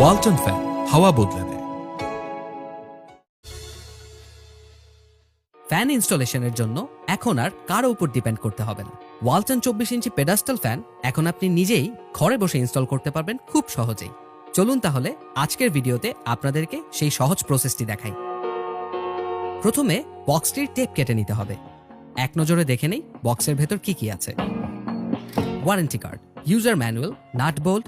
Walton fan হাওয়া বদলে দেয়। ফ্যান ইনস্টলেশনের জন্য এখন আর কারও উপর ডিপেন্ড করতে হবে না। ওয়ালটন চব্বিশ ইঞ্চি পেডাস্টাল ফ্যান এখন আপনি নিজেই ঘরে বসে ইনস্টল করতে পারবেন খুব সহজেই। চলুন তাহলে আজকের ভিডিওতে আপনাদেরকে সেই সহজ প্রসেসটি দেখাই। প্রথমে বক্সটির টেপ কেটে নিতে হবে। এক নজরে দেখে নেই বক্সের ভেতর কি কি আছে। Warranty card user manual nut bolt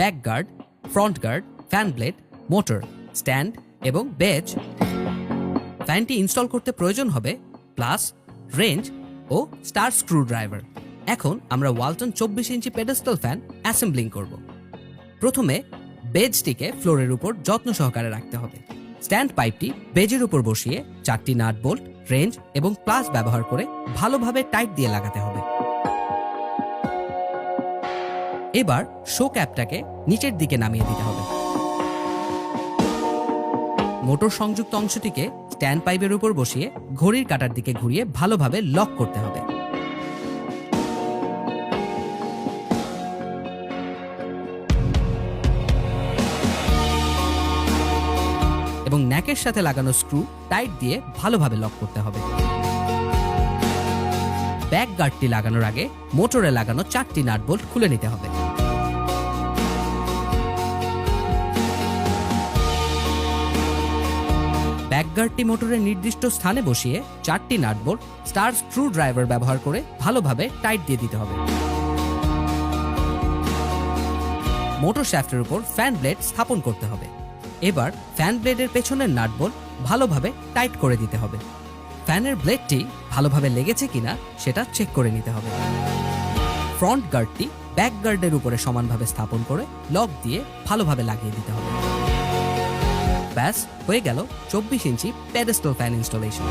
back guard front guard fan blade motor stand এবং বেজ ফ্যানটি ইনস্টল করতে প্রয়োজন হবে প্লাস রেঞ্জ ও স্টার স্ক্রু ড্রাইভার এখন আমরা ওয়ালটন চব্বিশ ইঞ্চি পেডেস্টাল ফ্যান অ্যাসেম্বলিং করব। প্রথমে বেজটিকে ফ্লোরের উপর যত্ন সহকারে রাখতে হবে। স্ট্যান্ড পাইপটি বেজের উপর বসিয়ে চারটি নাট বোল্ট রেঞ্জ এবং প্লাস ব্যবহার করে ভালোভাবে টাইট দিয়ে লাগাতে হবে। এবার শো ক্যাপটাকে নিচের দিকে নামিয়ে দিতে হবে। মোটর সংযুক্ত অংশটিকে স্ট্যান্ড পাইপের উপর বসিয়ে ঘড়ির কাটার দিকে ঘুরিয়ে ভালোভাবে লক করতে হবে। এবং ন্যাকের সাথে লাগানো স্ক্রু টাইট দিয়ে ভালোভাবে লক করতে হবে। ব্যাক গার্ডটি লাগানোর আগে মোটরে লাগানো চারটি নাট বোল্ট খুলে নিতে হবে। ব্যাকগার্ডটি মোটরের নির্দিষ্ট স্থানে বসিয়ে চারটি নাটবোল্ট স্টার স্ক্রু ড্রাইভার ব্যবহার করে ভালোভাবে টাইট দিয়ে দিতে হবে। মোটর শ্যাফটের উপর ফ্যান ব্লেড স্থাপন করতে হবে। এবার ফ্যান ব্লেডের পেছনের নাটবোল্ট ভালোভাবে টাইট করে দিতে হবে। ফ্যানের ব্লেডটি ভালোভাবে লেগেছে কিনা সেটা চেক করে নিতে হবে। ফ্রন্ট গার্ডটি ব্যাক গার্ডের উপরে সমানভাবে স্থাপন করে লক দিয়ে ভালোভাবে লাগিয়ে দিতে হবে। ব্যাস, হয়ে গেল চব্বিশ ইঞ্চি প্যাডেস্টল ফ্যান ইনস্টলেশন।